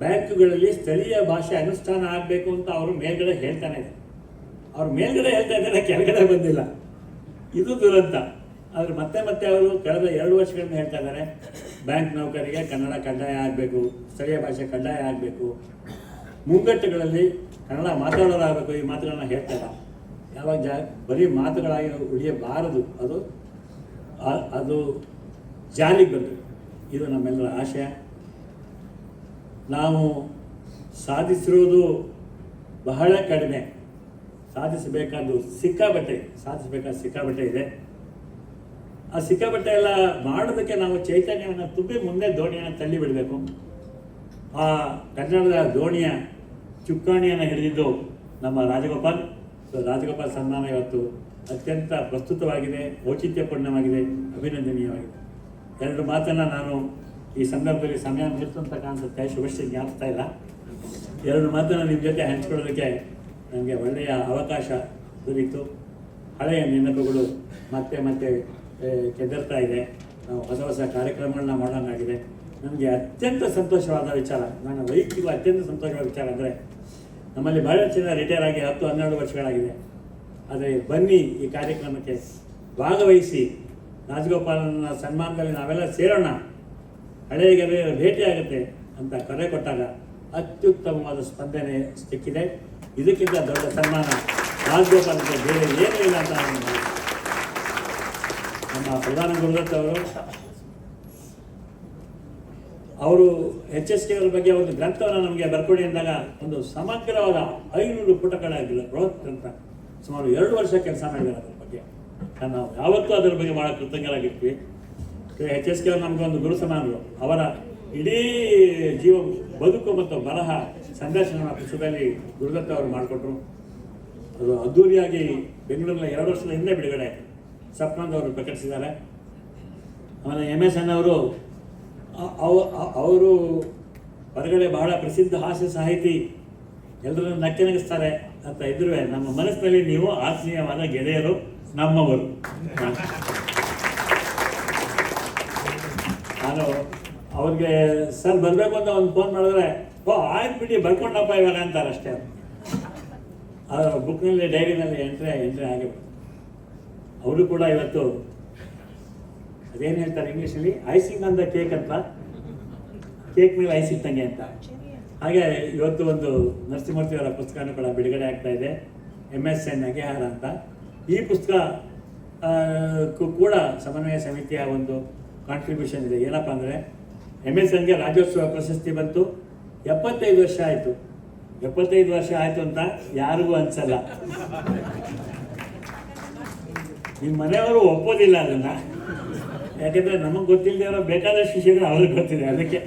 ಬ್ಯಾಂಕುಗಳಲ್ಲಿ ಸ್ಥಳೀಯ ಭಾಷೆ ಅನುಷ್ಠಾನ ಆಗಬೇಕು ಅಂತ ಅವರು ಮೇಲ್ಗಡೆ ಹೇಳ್ತಾನೆ ಅವ್ರು ಮೇಲ್ಗಡೆ ಹೇಳ್ತಾ ಇದ್ದಾರೆ, ಕೆಳಗಡೆ ಬಂದಿಲ್ಲ. ಇದು ದುರಂತ. ಆದರೆ ಮತ್ತೆ ಮತ್ತೆ ಅವರು ಕಳೆದ ಎರಡು ವರ್ಷಗಳಿಂದ ಹೇಳ್ತಾ ಇದ್ದಾರೆ, ಬ್ಯಾಂಕ್ ನೌಕರಿಗೆ ಕನ್ನಡ ಕಡ್ಡಾಯ ಆಗಬೇಕು, ಸ್ಥಳೀಯ ಭಾಷೆ ಕಡ್ಡಾಯ ಆಗಬೇಕು. ಮುಂಗಟ್ಟುಗಳಲ್ಲಿ ಕನ್ನಡ ಮಾತಾಡೋದಾಗಬೇಕು ಈ ಮಾತುಗಳನ್ನ ಹೇಳ್ತಾರೆ ಯಾವಾಗ ಜಾ, ಬರೀ ಮಾತುಗಳಾಗಿ ಉಳಿಯಬಾರದು. ಅದು ಅದು ಜಾರಿಗೆ ಬರಬೇಕು ಇದು ನಮ್ಮೆಲ್ಲರ ಆಶಯ. ನಾವು ಸಾಧಿಸಿರುವುದು ಬಹಳ ಕಡಿಮೆ. ಸಾಧಿಸಬೇಕಾದ್ದು ಸಿಕ್ಕಾಬಟ್ಟೆ, ಸಾಧಿಸಬೇಕಾದ ಸಿಕ್ಕಾಬಟ್ಟೆ ಇದೆ. ಆ ಸಿಕ್ಕಾಬಟ್ಟೆ ಎಲ್ಲ ಮಾಡೋದಕ್ಕೆ ನಾವು ಚೈತನ್ಯವನ್ನು ತುಂಬಿ ಮುಂದೆ ದೋಣಿಯನ್ನು ತಳ್ಳಿ ಬಿಡಬೇಕು. ಆ ಕನ್ನಡದ ದೋಣಿಯ ಚುಕ್ಕಾಣಿಯನ್ನು ಹಿಡಿದಿದ್ದು ನಮ್ಮ ರಾಜಗೋಪಾಲ್. ಸೊ ರಾಜಗೋಪಾಲ್ ಸನ್ಮಾನ ಇವತ್ತು ಅತ್ಯಂತ ಪ್ರಸ್ತುತವಾಗಿದೆ, ಔಚಿತ್ಯಪೂರ್ಣವಾಗಿದೆ, ಅಭಿನಂದನೀಯವಾಗಿದೆ. ಎರಡು ಮಾತನ್ನು ನಾನು ಈ ಸಂದರ್ಭದಲ್ಲಿ ಸಮಯ ಮೀರ್ತು ಅಂತ ಕಾಣಿಸುತ್ತೆ ಶುಭಶ್ರೀ ಜ್ಞಾಪಿಸ್ತಾ ಇಲ್ಲ. ಎರಡು ಮಾತನ್ನು ನಿಮ್ಮ ಜೊತೆ ಹಂಚ್ಕೊಳ್ಳೋದಕ್ಕೆ ನನಗೆ ಒಳ್ಳೆಯ ಅವಕಾಶ ದೊರೀತು. ಹಳೆಯ ನೆನಪುಗಳು ಮತ್ತೆ ಮತ್ತೆ ಕೆದರ್ತಾ ಇದೆ. ನಾವು ಹೊಸ ಹೊಸ ಕಾರ್ಯಕ್ರಮಗಳನ್ನ ಮಾಡೋಣಾಗಿದೆ ನನಗೆ ಅತ್ಯಂತ ಸಂತೋಷವಾದ ವಿಚಾರ, ನನ್ನ ವೈಯಕ್ತಿಕ ಅತ್ಯಂತ ಸಂತೋಷವಾದ ವಿಚಾರ ಅಂದರೆ ನಮ್ಮಲ್ಲಿ ಬಹಳಷ್ಟು ಜನ ರಿಟೈರ್ ಆಗಿ ಹತ್ತು ಹನ್ನೆರಡು ವರ್ಷಗಳಾಗಿದೆ. ಆದರೆ ಬನ್ನಿ ಈ ಕಾರ್ಯಕ್ರಮಕ್ಕೆ ಭಾಗವಹಿಸಿ ರಾಜಗೋಪಾಲನ ಸನ್ಮಾನದಲ್ಲಿ ನಾವೆಲ್ಲ ಸೇರೋಣ. ಭೇಟಿ ಆಗುತ್ತೆ ಅಂತ ಕರೆ ಕೊಟ್ಟಾಗ ಅತ್ಯುತ್ತಮವಾದ ಸ್ಪಂದನೆ ಸಿಕ್ಕಿದೆ. ಇದಕ್ಕಿಂತ ದೊಡ್ಡ ಸನ್ಮಾನ ರಾಜಗೋಪಾಲಕ್ಕೆ ಬೇರೆ ಏನೂ ಇಲ್ಲ ಅಂತ ನಮ್ಮ ಪ್ರಧಾನ ಗುರುದತ್ ಅವರು ಅವರು ಎಚ್ ಎಸ್ ಕೆ ಅವರ ಬಗ್ಗೆ ಒಂದು ಗ್ರಂಥವನ್ನು ನಮಗೆ ಬರ್ಕೊಡಿ ಅಂದಾಗ ಒಂದು ಸಮಗ್ರವಾದ ಐನೂರು ಪುಟಗಳಾಗಿಲ್ಲ, ಬೃಹತ್ ಗ್ರಂಥ. ಸುಮಾರು ಎರಡು ವರ್ಷ ಕೆಲಸ ಮಾಡಿದ್ದಾರೆ ನಾವು ಯಾವತ್ತೂ ಅದರ ಬಗ್ಗೆ ಬಹಳ ಕೃತಜ್ಞರಾಗಿರ್ತೀವಿ. ಎಚ್ ಎಸ್ ಕೆ ಅವರು ನಮಗೊಂದು ಗುರು ಸಮಾನರು ಅವರ ಇಡೀ ಜೀವ ಬದುಕು ಮತ್ತು ಬರಹ ಸಂದರ್ಶನ ಪುಸ್ತಕದಲ್ಲಿ ಗುರುದತ್ತ ಅವರು ಮಾಡಿಕೊಟ್ರು. ಅದು ಅದ್ದೂರಿಯಾಗಿ ಬೆಂಗಳೂರಿನ ಎರಡು ವರ್ಷದ ಹಿಂದೆ ಬಿಡುಗಡೆ ಸಪ್ನಂದ್ ಅವರು ಪ್ರಕಟಿಸಿದ್ದಾರೆ. ಆಮೇಲೆ ಎಂ ಎಸ್ ಎನ್ ಅವರು ಅವರು ಹೊರಗಡೆ ಬಹಳ ಪ್ರಸಿದ್ಧ ಹಾಸ್ಯ ಸಾಹಿತಿ ಎಲ್ಲರನ್ನು ನಕ್ಕೆ ನಗಿಸ್ತಾರೆ ಅಂತ ಇದ್ರೂ ನಮ್ಮ ಮನಸ್ಸಿನಲ್ಲಿ ನೀವು ಆತ್ಮೀಯವಾದ ಗೆಳೆಯರು. ನಮ್ಮವರು. ನಾನು ಅವ್ರಿಗೆ, ಸರ್, ಬರಬೇಕು ಅಂತ ಒಂದು ಫೋನ್ ಮಾಡಿದ್ರೆ, ಓ, ಆಯ್ತು ಬಿಡಿ, ಬರ್ಕೊಂಡಪ್ಪ ಇವಾಗ ಅಂತಾರೆ ಅಷ್ಟೇ. ಅದರ ಬುಕ್ನಲ್ಲಿ ಡೈರಿನಲ್ಲಿ ಎಂಟ್ರಿ ಎಂಟ್ರಿ ಆಗಿಬಿಟ್ಟು ಅವರು ಕೂಡ ಇವತ್ತು ಅದೇನು ಹೇಳ್ತಾರೆ ಇಂಗ್ಲೀಷಲ್ಲಿ? ಐಸಿಂಗ್ ಅಂತ ಕೇಕ್ ಅಂತ? ಕೇಕ್ ಮೇಲೆ ಐಸ್ ತಂಗೆ ಅಂತ. ಹಾಗೆ ಇವತ್ತು ಒಂದು ನರಸಿಂಹಮೂರ್ತಿ ಅವರ ಪುಸ್ತಕನೂ ಕೂಡ ಬಿಡುಗಡೆ ಆಗ್ತಾ ಇದೆ. ಎಂ ಎಸ್ ಎನ್ ನಗೆಹಾರ ಅಂತ. ಈ ಪುಸ್ತಕ ಕೂಡ ಸಮನ್ವಯ ಸಮಿತಿಯ ಒಂದು ಕಾಂಟ್ರಿಬ್ಯೂಷನ್ ಇದೆ. ಏನಪ್ಪ ಅಂದರೆ ಎಂ ಎಸ್ ಎನ್ಗೆ ರಾಜ್ಯೋತ್ಸವ ಪ್ರಶಸ್ತಿ ಬಂತು. ಎಪ್ಪತ್ತೈದು ವರ್ಷ ಆಯಿತು. ಎಪ್ಪತ್ತೈದು ವರ್ಷ ಆಯಿತು ಅಂತ ಯಾರಿಗೂ ಅನ್ಸಲ್ಲ. ನಿಮ್ಮ ಮನೆಯವರು ಒಪ್ಪೋದಿಲ್ಲ ಅದನ್ನು. ಯಾಕೆಂದರೆ ನಮಗೆ ಗೊತ್ತಿಲ್ಲದೆ ಇರೋ ಬೇಕಾದಷ್ಟು ವಿಷಯಗಳು ಅವ್ರಿಗೆ ಗೊತ್ತಿದೆ. ಅದಕ್ಕೆ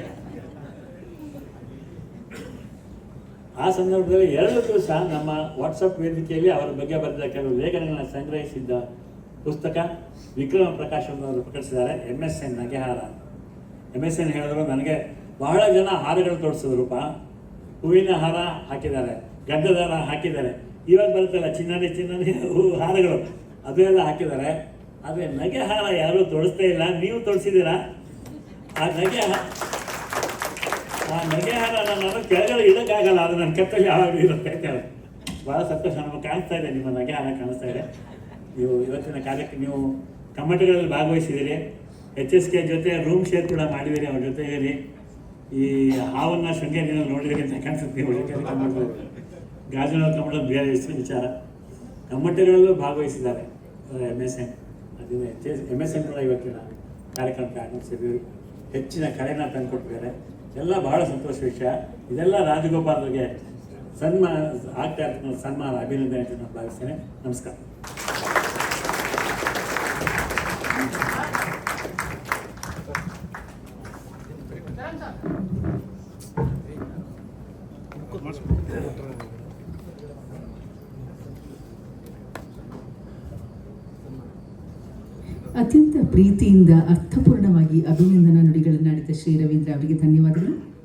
ಆ ಸಂದರ್ಭದಲ್ಲಿ ಎರಡು ದಿವಸ ನಮ್ಮ ವಾಟ್ಸಪ್ ವೇದಿಕೆಯಲ್ಲಿ ಅವರ ಬಗ್ಗೆ ಬರೆದ ಕೆಲವು ಲೇಖನಗಳನ್ನು ಸಂಗ್ರಹಿಸಿದ್ದ ಪುಸ್ತಕ ವಿಕ್ರಮ ಪ್ರಕಾಶ್ ಅವರು ಪ್ರಕಟಿಸಿದ್ದಾರೆ. ಎಂ ಎಸ್ ಎನ್ ನಗೆಹಾರ. ಎಂ ಎಸ್ ಎನ್ ಹೇಳಿದ್ರು, ನನಗೆ ಬಹಳ ಜನ ಹಾರಗಳು ತೋರಿಸಿದ್ರುಪ್ಪ ಹೂವಿನ ಹಾರ ಹಾಕಿದ್ದಾರೆ, ಗಂಧದ ಹಾರ ಹಾಕಿದ್ದಾರೆ. ಇವಾಗ ಬರುತ್ತಲ್ಲ ಚಿನ್ನನೆ ಚಿನ್ನನೆ ಹೂ, ಹಾರಗಳು. ಅದು ಎಲ್ಲ ಹಾಕಿದ್ದಾರೆ. ಆದರೆ ನಗೆ ಹಾರ ಯಾರೂ ತೋರಿಸ್ತಾ ಇಲ್ಲ. ನೀವು ತೋರಿಸಿದ್ದೀರಾ? ಆ ನಗೆ ಹಾ- ಆ ನಗೆಹಾರ ನನ್ನ ನಾನು ಕೆಳಗಡೆ ಇದಕ್ಕಾಗಲ್ಲ ಅದು ನನ್ನ ಕೆತ್ತಲ್ಲಿ ಯಾವಾಗಲೂ ಇರುತ್ತೆ ಭಾಳ ಸಂತೋಷ ನಮಗೆ ಕಾಣಿಸ್ತಾ ಇದೆ, ನಿಮ್ಮ ನಗೆ ಹಾರ ಕಾಣಿಸ್ತಾ ಇದೆ. ನೀವು ಇವತ್ತಿನ ಕಾರ್ಯಕ್ಕೆ ನೀವು ಕಮ್ಮಟಗಳಲ್ಲಿ ಭಾಗವಹಿಸಿದ್ದೀರಿ. ಎಚ್ ಎಸ್ ಕೆ ಜೊತೆ ರೂಮ್ ಶೇರ್ ಕೂಡ ಮಾಡಿದ್ದೀರಿ, ಅವ್ರ ಜೊತೆ ಇರಿ. ಈ ಹಾವನ್ನ ಶೃಂಗೇರಿಯನ್ನು ನೋಡಿದಿರಿ ಅಂತ ಕಾಣಿಸುತ್ತೆ ಗಾಜಿನ ಕಮ್ಮಟಗಳು ಬೇರೆ ಹೆಸರು ವಿಚಾರ. ಕಮ್ಮಟಗಳಲ್ಲೂ ಭಾಗವಹಿಸಿದ್ದಾರೆ. ಎಂ ಎಸ್ ಎನ್ ಅದನ್ನು H S M S N ಕೂಡ ಇವತ್ತಿನ ಕಾರ್ಯಕ್ರಮಕ್ಕೆ ಆಗಮಿಸಿದ್ದೀವಿ ಹೆಚ್ಚಿನ ಕಳೆನ ತಂದುಕೊಟ್ಟಿದ್ದಾರೆ. ಎಲ್ಲ ಬಹಳ ಸಂತೋಷ ವಿಷಯ. ಇದೆಲ್ಲ ರಾಜಗೋಪಾಲ್ಗೆ ಸನ್ಮಾನ ಆಗ್ತಾ ಇರ್ತಕ್ಕಂಥ ಸನ್ಮಾನ, ಅಭಿನಂದನೆ ಅಂತ ಭಾವಿಸ್ತೇನೆ. ನಮಸ್ಕಾರ. ಅತ್ಯಂತ ಪ್ರೀತಿಯಿಂದ, ಅರ್ಥಪೂರ್ಣವಾಗಿ ಅಭಿನಂದನಾ ನುಡಿಗಳನ್ನಾಡಿದ ಶ್ರೀ ರವೀಂದ್ರ ಅವರಿಗೆ ಧನ್ಯವಾದಗಳು.